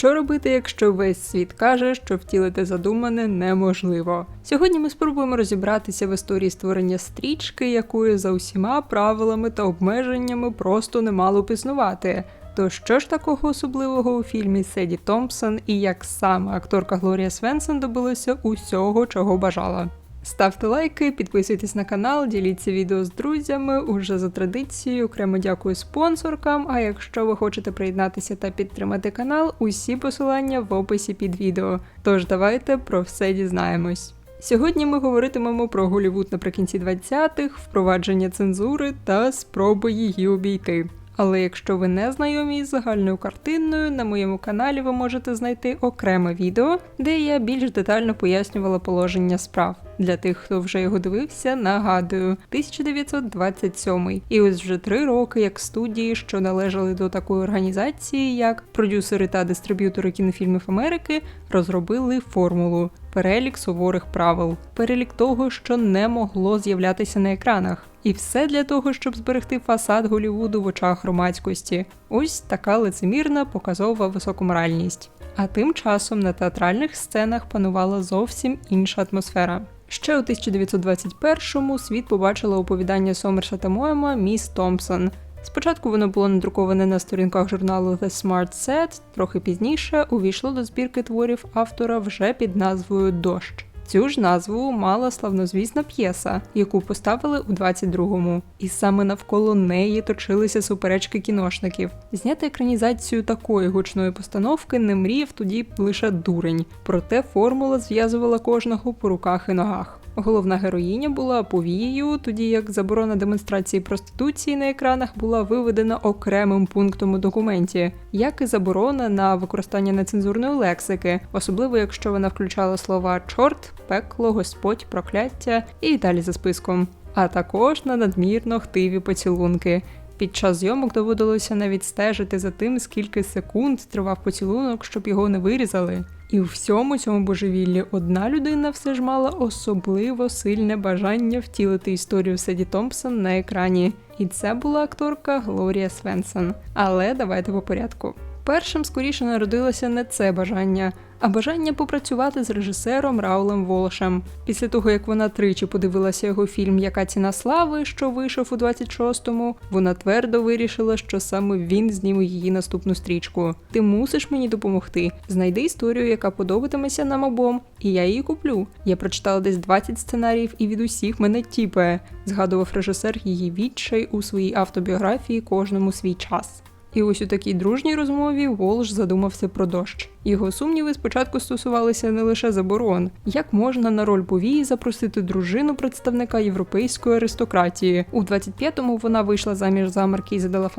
Що робити, якщо весь світ каже, що втілити задумане неможливо? Сьогодні ми спробуємо розібратися в історії створення стрічки, якої за усіма правилами та обмеженнями просто не мало б існувати. То що ж такого особливого у фільмі Седі Томпсон і як саме акторка Глорія Свенсон добилася усього, чого бажала? Ставте лайки, підписуйтесь на канал, діліться відео з друзями. Уже за традицією окремо дякую спонсоркам. А якщо ви хочете приєднатися та підтримати канал, усі посилання в описі під відео. Тож давайте про все дізнаємось. Сьогодні ми говоритимемо про Голівуд наприкінці 20-х, впровадження цензури та спроби її обійти. Але якщо ви не знайомі з загальною картиною, на моєму каналі ви можете знайти окреме відео, де я більш детально пояснювала положення справ. Для тих, хто вже його дивився, нагадую, 1927. І ось вже три роки, як студії, що належали до такої організації, як продюсери та дистриб'ютори кінофільмів Америки, розробили формулу. Перелік суворих правил, перелік того, що не могло з'являтися на екранах, і все для того, щоб зберегти фасад Голівуду в очах громадськості. Ось така лицемірна показова високоморальність. А тим часом на театральних сценах панувала зовсім інша атмосфера. Ще у 1921-му світ побачила оповідання Сомерсета Моема Міс Томпсон. Спочатку воно було надруковане на сторінках журналу The Smart Set, трохи пізніше увійшло до збірки творів автора вже під назвою Дощ. Цю ж назву мала славнозвісна п'єса, яку поставили у 22-му, і саме навколо неї точилися суперечки кіношників. Зняти екранізацію такої гучної постановки не мріяв тоді лише дурень, проте формула зв'язувала кожного по руках і ногах. Головна героїня була повією, тоді як заборона демонстрації проституції на екранах була виведена окремим пунктом у документі, як і заборона на використання нецензурної лексики, особливо якщо вона включала слова чорт, пекло, господь, прокляття і далі за списком. А також на надмірно хтиві поцілунки. Під час зйомок доводилося навіть стежити за тим, скільки секунд тривав поцілунок, щоб його не вирізали. І у всьому цьому божевіллі одна людина все ж мала особливо сильне бажання втілити історію Седі Томпсон на екрані. І це була акторка Глорія Свенсон. Але давайте по порядку. Першим скоріше народилося не це бажання, а бажання попрацювати з режисером Раулем Волошем. Після того, як вона тричі подивилася його фільм Яка ціна слави, що вийшов у 26-му, вона твердо вирішила, що саме він зніме її наступну стрічку. Ти мусиш мені допомогти. Знайди історію, яка подобатиметься нам обом, і я її куплю. Я прочитала десь 20 сценаріїв і від усіх мене тіпає, згадував режисер її відчай у своїй автобіографії кожному свій час. І ось у такій дружній розмові Волш задумався про дощ. Його сумніви спочатку стосувалися не лише заборон, як можна на роль повії запросити дружину представника європейської аристократії. У 25-му вона вийшла заміж за маркізи де ла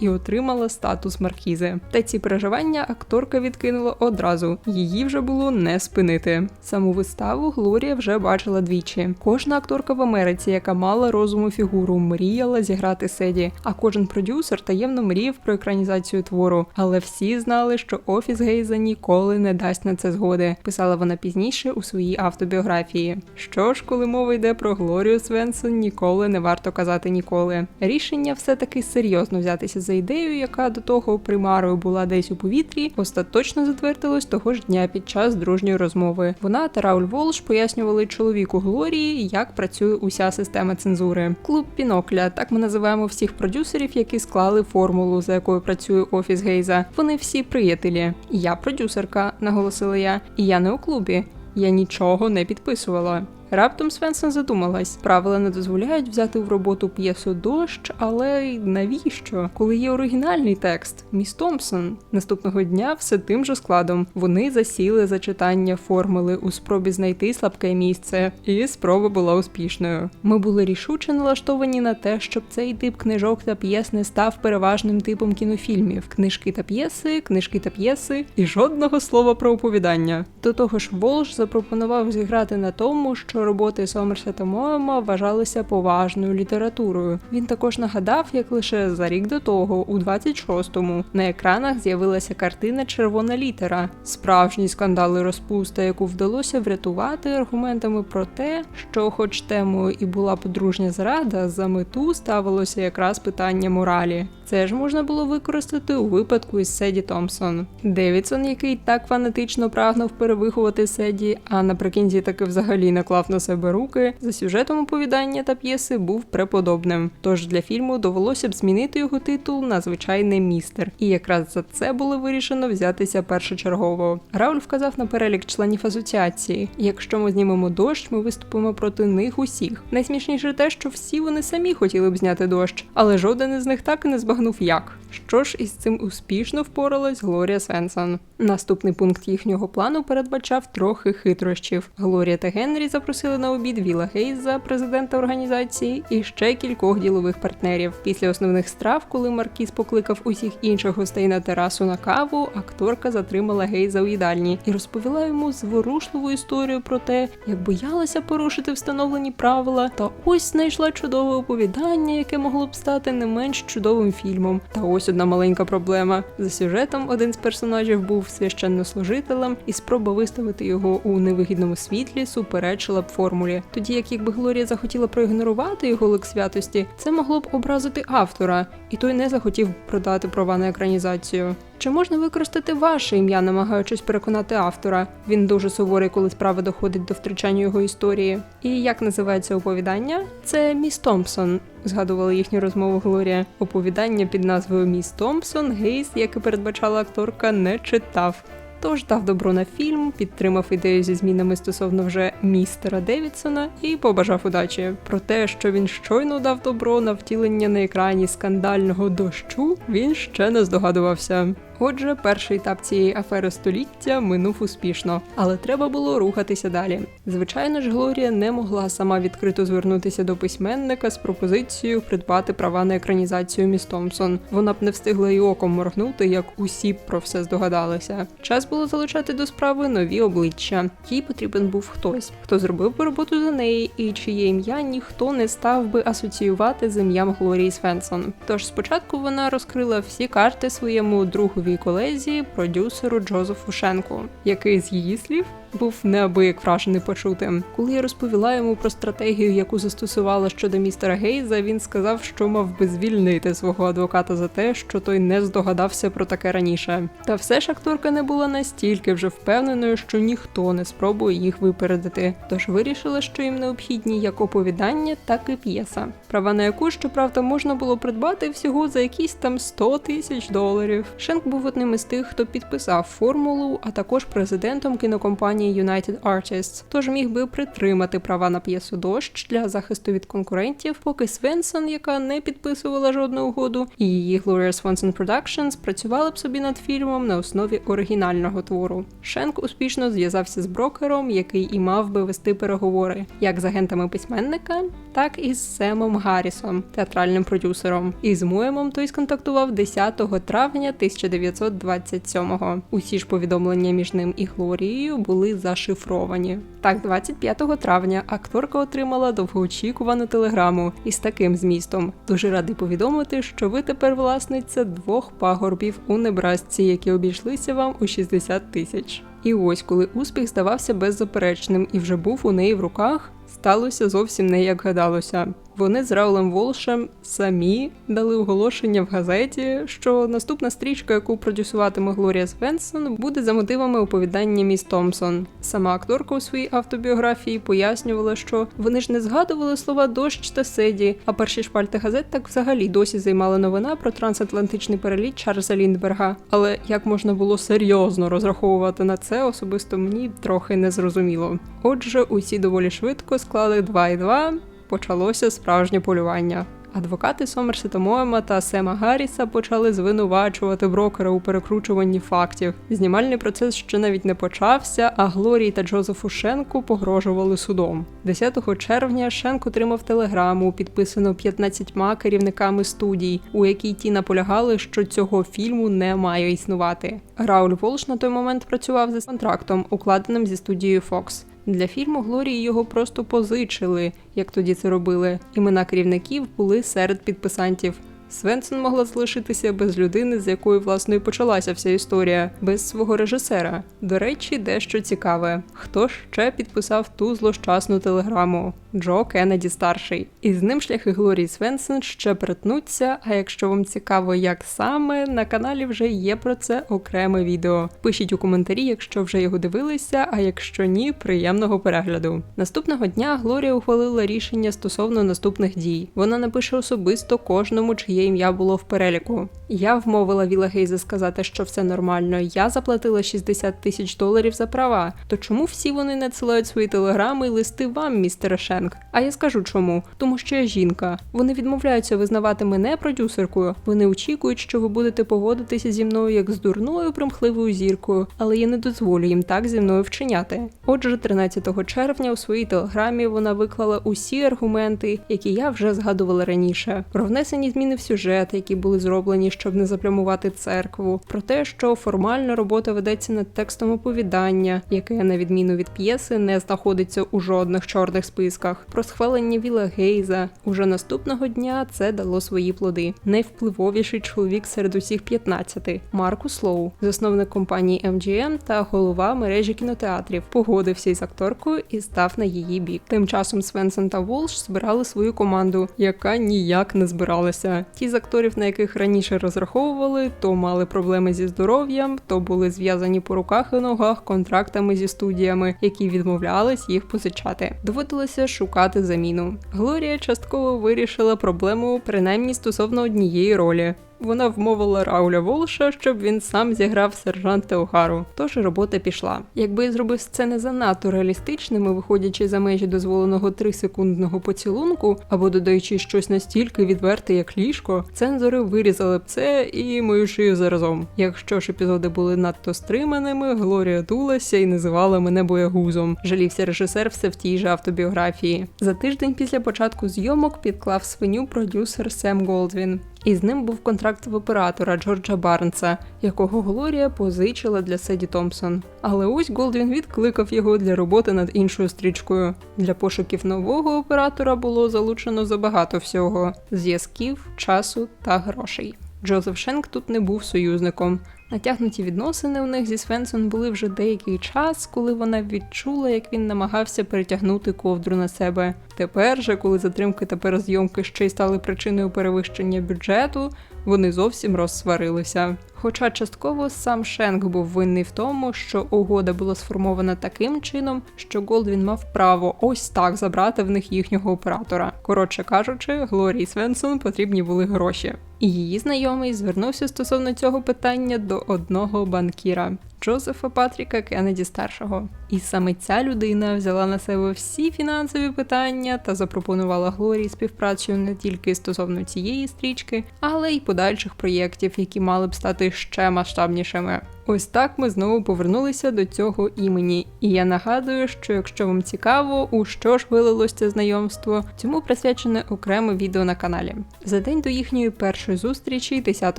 і отримала статус маркізи. Та ці переживання акторка відкинула одразу. Її вже було не спинити. Саму виставу Глорія вже бачила двічі. Кожна акторка в Америці, яка мала розуму фігуру, мріяла зіграти седі. А кожен продюсер таємно мріяв про екранізацію твору. Але всі знали, що офіс Гейза ніколи не дасть на це згоди, писала вона пізніше у своїй автобіографії. Що ж, коли мова йде про Глорію Свенсон, ніколи не варто казати ніколи. Рішення все-таки серйозно взятися за ідею, яка до того примарою була десь у повітрі, остаточно затвердилось того ж дня під час дружньої розмови. Вона та Рауль Волш пояснювали чоловіку Глорії, як працює уся система цензури. Клуб Пінокля, так ми називаємо всіх продюсерів, які склали формулу, за якою працює офіс Гейза. Вони всі приятелі. Я продюсерка, наголосила я, і я не у клубі. Я нічого не підписувала. Раптом Свенсон задумалась, правила не дозволяють взяти в роботу п'єсу дощ, але навіщо? Коли є оригінальний текст, міс Томпсон. Наступного дня все тим же складом. Вони засіли за читання формули у спробі знайти слабке місце, і спроба була успішною. Ми були рішуче налаштовані на те, щоб цей тип книжок та п'єс не став переважним типом кінофільмів: книжки та п'єси, книжки та п'єси, і жодного слова про оповідання. До того ж, Волш запропонував зіграти на тому, що що роботи Сомерсета Моема вважалися поважною літературою. Він також нагадав, як лише за рік до того, у 26-му, на екранах з'явилася картина Червона літера, справжній скандал і розпуста, яку вдалося врятувати аргументами про те, що, хоч темою і була подружня зрада, за мету ставилося якраз питання моралі. Це ж можна було використати у випадку із Седі Томпсон. Девідсон, який так фанатично прагнув перевиховати Седі, а наприкінці таки взагалі наклав на себе руки, за сюжетом оповідання та п'єси був преподобним. Тож для фільму довелося б змінити його титул на звичайний містер. І якраз за це було вирішено взятися першочергово. Рауль вказав на перелік членів асоціації. Якщо ми знімемо дощ, ми виступимо проти них усіх. Найсмішніше те, що всі вони самі хотіли б зняти дощ, але жоден із них так і не збагнув як. Що ж із цим успішно впоралась Глорія Свенсон. Наступний пункт їхнього плану передбачав трохи хитрощів. Глорія та Генрі запросили на обід Віла Гейза, президента організації, і ще кількох ділових партнерів. Після основних страв, коли Маркіз покликав усіх інших гостей на терасу на каву, акторка затримала Гейза у їдальні і розповіла йому зворушливу історію про те, як боялася порушити встановлені правила, та ось знайшла чудове оповідання, яке могло б стати не менш чудовим фільмом. Та ось одна маленька проблема. За сюжетом один з персонажів був священнослужителем, і спроба виставити його у невигідному світлі суперечила б формулі. Тоді як якби Глорія захотіла проігнорувати його лик святості, це могло б образити автора, і той не захотів продати права на екранізацію. Чи можна використати ваше ім'я, намагаючись переконати автора? Він дуже суворий, коли справа доходить до втрачання його історії. І як називається оповідання? Це Міс Томпсон. Згадувала їхню розмову Глорія. Оповідання під назвою Міс Томпсон Гейс, як і передбачала акторка, не читав. Тож дав добро на фільм, підтримав ідею зі змінами стосовно вже містера Девідсона і побажав удачі. Про те, що він щойно дав добро на втілення на екрані скандального дощу, він ще не здогадувався. Отже, перший етап цієї афери століття минув успішно, але треба було рухатися далі. Звичайно ж, Глорія не могла сама відкрито звернутися до письменника з пропозицією придбати права на екранізацію Міс Томпсон. Вона б не встигла й оком моргнути, як усі б про все здогадалися. Час було залучати до справи нові обличчя. Їй потрібен був хтось, хто зробив би роботу за неї, і чиє ім'я ніхто не став би асоціювати з ім'ям Глорії Свенсон. Тож спочатку вона розкрила всі карти своєму другові колезі, продюсеру Джозефу Шенку, який з її слів був неабияк вражений почутим. Коли я розповіла йому про стратегію, яку застосувала щодо містера Гейза, він сказав, що мав би звільнити свого адвоката за те, що той не здогадався про таке раніше. Та все ж акторка не була настільки вже впевненою, що ніхто не спробує їх випередити. Тож вирішила, що їм необхідні як оповідання, так і п'єса. Права на яку, щоправда, можна було придбати всього за якісь там 100 тисяч доларів. Шенк був одним із тих, хто підписав формулу, а також президентом кінокомпанії United Artists, тож міг би притримати права на п'єсу дощ для захисту від конкурентів, поки Свенсон, яка не підписувала жодну угоду, і її Gloria Swanson Productions працювали б собі над фільмом на основі оригінального твору. Шенк успішно зв'язався з брокером, який і мав би вести переговори як з агентами письменника, так і з Семом Гаррісом, театральним продюсером. І з Моємом той сконтактував 10 травня 1927-го. Усі ж повідомлення між ним і Глорією були зашифровані. Так, 25 травня акторка отримала довгоочікувану телеграму із таким змістом. Дуже радий повідомити, що ви тепер власниця двох пагорбів у Небрасці, які обійшлися вам у 60 тисяч. І ось, коли успіх здавався беззаперечним і вже був у неї в руках, сталося зовсім не як гадалося. Вони з Раулем Волшем самі дали оголошення в газеті, що наступна стрічка, яку продюсуватиме Глорія Свенсон, буде за мотивами оповідання Міс Томпсон. Сама акторка у своїй автобіографії пояснювала, що вони ж не згадували слова дощ та седі, а перші шпальти газет так взагалі досі займала новина про трансатлантичний переліт Чарльза Ліндберга. Але як можна було серйозно розраховувати на це, особисто мені трохи не зрозуміло. Отже, усі доволі швидко склали 2 і 2, почалося справжнє полювання. Адвокати Сомерсета Моема та Сема Гарріса почали звинувачувати брокера у перекручуванні фактів. Знімальний процес ще навіть не почався, а Глорії та Джозефу Шенку погрожували судом. 10 червня Шенк отримав телеграму, підписану 15 керівниками студій, у якій ті наполягали, що цього фільму не має існувати. Рауль Волш на той момент працював за контрактом, укладеним зі студією Fox. Для фільму Глорії його просто позичили, як тоді це робили. Імена керівників були серед підписантів. Свенсон могла залишитися без людини, з якої власне і почалася вся історія, без свого режисера. До речі, дещо цікаве: хто ще підписав ту злощасну телеграму? Джо Кеннеді старший. І з ним шляхи Глорії Свенсен ще перетнуться. А якщо вам цікаво, як саме, на каналі вже є про це окреме відео. Пишіть у коментарі, якщо вже його дивилися, а якщо ні, приємного перегляду. Наступного дня Глорія ухвалила рішення стосовно наступних дій. Вона напише особисто кожному, чиє ім'я було в переліку. Я вмовила Віла Гейза сказати, що все нормально. Я заплатила 60 тисяч доларів за права. То чому всі вони надсилають свої телеграми і листи вам, містере Шенк? А я скажу чому. Тому що я жінка. Вони відмовляються визнавати мене продюсеркою. Вони очікують, що ви будете поводитися зі мною як з дурною примхливою зіркою, але я не дозволю їм так зі мною вчиняти. Отже, 13 червня у своїй телеграмі вона виклала усі аргументи, які я вже згадувала раніше, про внесені зміни в сюжет, які були зроблені, щоб не заплямувати церкву, про те, що формально робота ведеться над текстом оповідання, яке, на відміну від п'єси, не знаходиться у жодних чорних списках, про схвалення Віла Гейза. Уже наступного дня це дало свої плоди. Найвпливовіший чоловік серед усіх 15 – Маркус Лоу, засновник компанії MGM та голова мережі кінотеатрів, погодився із акторкою і став на її бік. Тим часом Свенсон та Волш збирали свою команду, яка ніяк не збиралася. Ті з акторів, на яких раніше розраховували, то мали проблеми зі здоров'ям, то були зв'язані по руках і ногах контрактами зі студіями, які відмовлялись їх позичати. Доводилося шукати заміну. Глорія частково вирішила проблему принаймні стосовно однієї ролі. Вона вмовила Рауля Волша, щоб він сам зіграв сержанта Охару. Тож робота пішла. Якби я зробив сцени занадто реалістичними, виходячи за межі дозволеного 3-секундного поцілунку, або додаючи щось настільки відверте, як ліжко, цензори вирізали б це і мою шию заразом. Якщо ж епізоди були надто стриманими, Глорія дулася і називала мене боягузом. Жалівся режисер все в тій же автобіографії. За тиждень після початку зйомок підклав свиню продюсер Сем Голдвін. І з ним був контракт в оператора Джорджа Барнса, якого Глорія позичила для Седі Томпсон. Але ось Голдвін відкликав його для роботи над іншою стрічкою. Для пошуків нового оператора було залучено забагато всього: зв'язків, часу та грошей. Джозеф Шенк тут не був союзником. Натягнуті відносини у них зі Свенсон були вже деякий час, коли вона відчула, як він намагався перетягнути ковдру на себе. Тепер же, коли затримки та перезйомки ще й стали причиною перевищення бюджету, вони зовсім розсварилися. Хоча частково сам Шенк був винний в тому, що угода була сформована таким чином, що Голдвін мав право ось так забрати в них їхнього оператора. Коротше кажучи, Глорії Свенсон потрібні були гроші. І її знайомий звернувся стосовно цього питання до одного банкіра. Джозефа Патріка Кеннеді старшого. І саме ця людина взяла на себе всі фінансові питання та запропонувала Глорії співпрацю не тільки стосовно цієї стрічки, але й подальших проєктів, які мали б стати ще масштабнішими. Ось так ми знову повернулися до цього імені. І я нагадую, що якщо вам цікаво, у що ж вилилось це знайомство, цьому присвячене окреме відео на каналі. За день до їхньої першої зустрічі, 10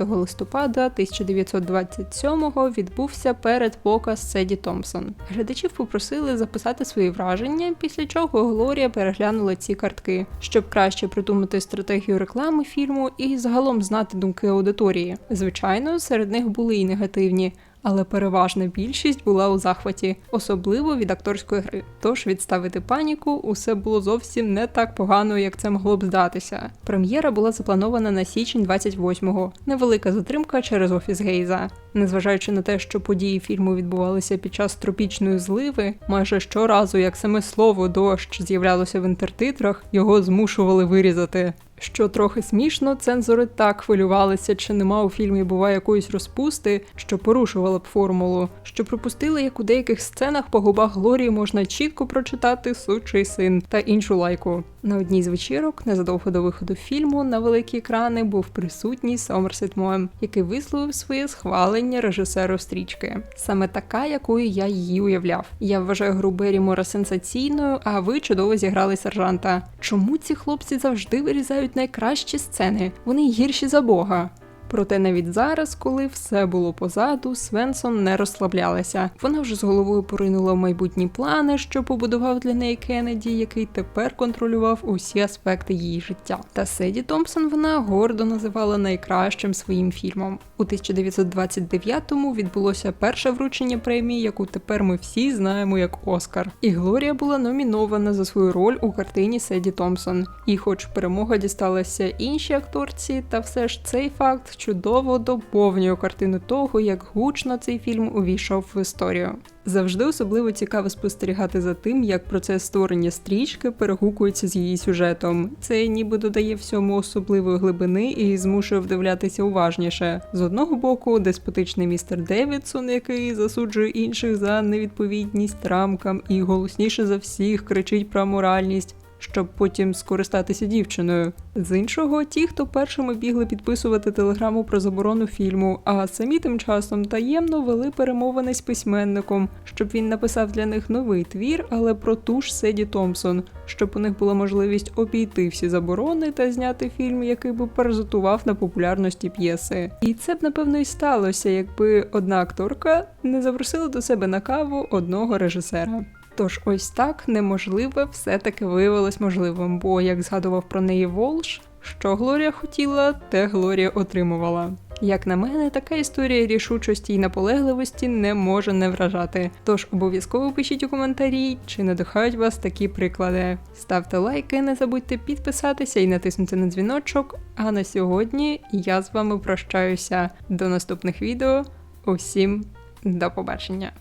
листопада 1927-го, відбувся передпоказ Седі Томпсон. Глядачів попросили записати свої враження, після чого Глорія переглянула ці картки, щоб краще придумати стратегію реклами фільму і загалом знати думки аудиторії. Звичайно, серед них були і негативні. Але переважна більшість була у захваті, особливо від акторської гри. Тож відставити паніку усе було зовсім не так погано, як це могло б здатися. Прем'єра була запланована на січень 28-го. Невелика затримка через офіс Гейза. Незважаючи на те, що події фільму відбувалися під час тропічної зливи, майже щоразу, як саме слово дощ з'являлося в інтертитрах, його змушували вирізати. Що трохи смішно, цензори так хвилювалися, чи нема у фільмі бува якоїсь розпусти, що порушувала б формулу, що припустили, як у деяких сценах по губах Глорії можна чітко прочитати сучий син та іншу лайку. На одній з вечірок, незадовго до виходу фільму, на великі екрани був присутній Сомерсет Моем, який висловив своє схвалення режисеру стрічки. Саме така, якою я її уявляв. Я вважаю гру Берімора сенсаційною, а ви чудово зіграли сержанта. Чому ці хлопці завжди вирізають найкращі сцени? Вони гірші за Бога. Проте навіть зараз, коли все було позаду, Свенсон не розслаблялася. Вона вже з головою поринула в майбутні плани, що побудував для неї Кеннеді, який тепер контролював усі аспекти її життя. Та Седі Томпсон вона гордо називала найкращим своїм фільмом. У 1929-му відбулося перше вручення премії, яку тепер ми всі знаємо як Оскар. І Глорія була номінована за свою роль у картині Седі Томпсон. І, хоч перемога дісталася іншій акторці, та все ж цей факт чудово доповнює картину того, як гучно цей фільм увійшов в історію. Завжди особливо цікаво спостерігати за тим, як процес створення стрічки перегукується з її сюжетом. Це ніби додає всьому особливої глибини і змушує вдивлятися уважніше. З одного боку, деспотичний містер Девідсон, який засуджує інших за невідповідність рамкам і голосніше за всіх кричить про моральність. Щоб потім скористатися дівчиною. З іншого, ті, хто першими бігли підписувати телеграму про заборону фільму, а самі тим часом таємно вели перемовини з письменником, щоб він написав для них новий твір, але про ту ж Седі Томпсон, щоб у них була можливість обійти всі заборони та зняти фільм, який би паразитував на популярності п'єси. І це б напевно і сталося, якби одна акторка не запросила до себе на каву одного режисера. Тож ось так неможливе все-таки виявилось можливим, бо як згадував про неї Волш, що Глорія хотіла, те Глорія отримувала. Як на мене, така історія рішучості й наполегливості не може не вражати. Тож обов'язково пишіть у коментарі, чи надихають вас такі приклади. Ставте лайки, не забудьте підписатися і натиснути на дзвіночок. А на сьогодні я з вами прощаюся. До наступних відео. Усім до побачення!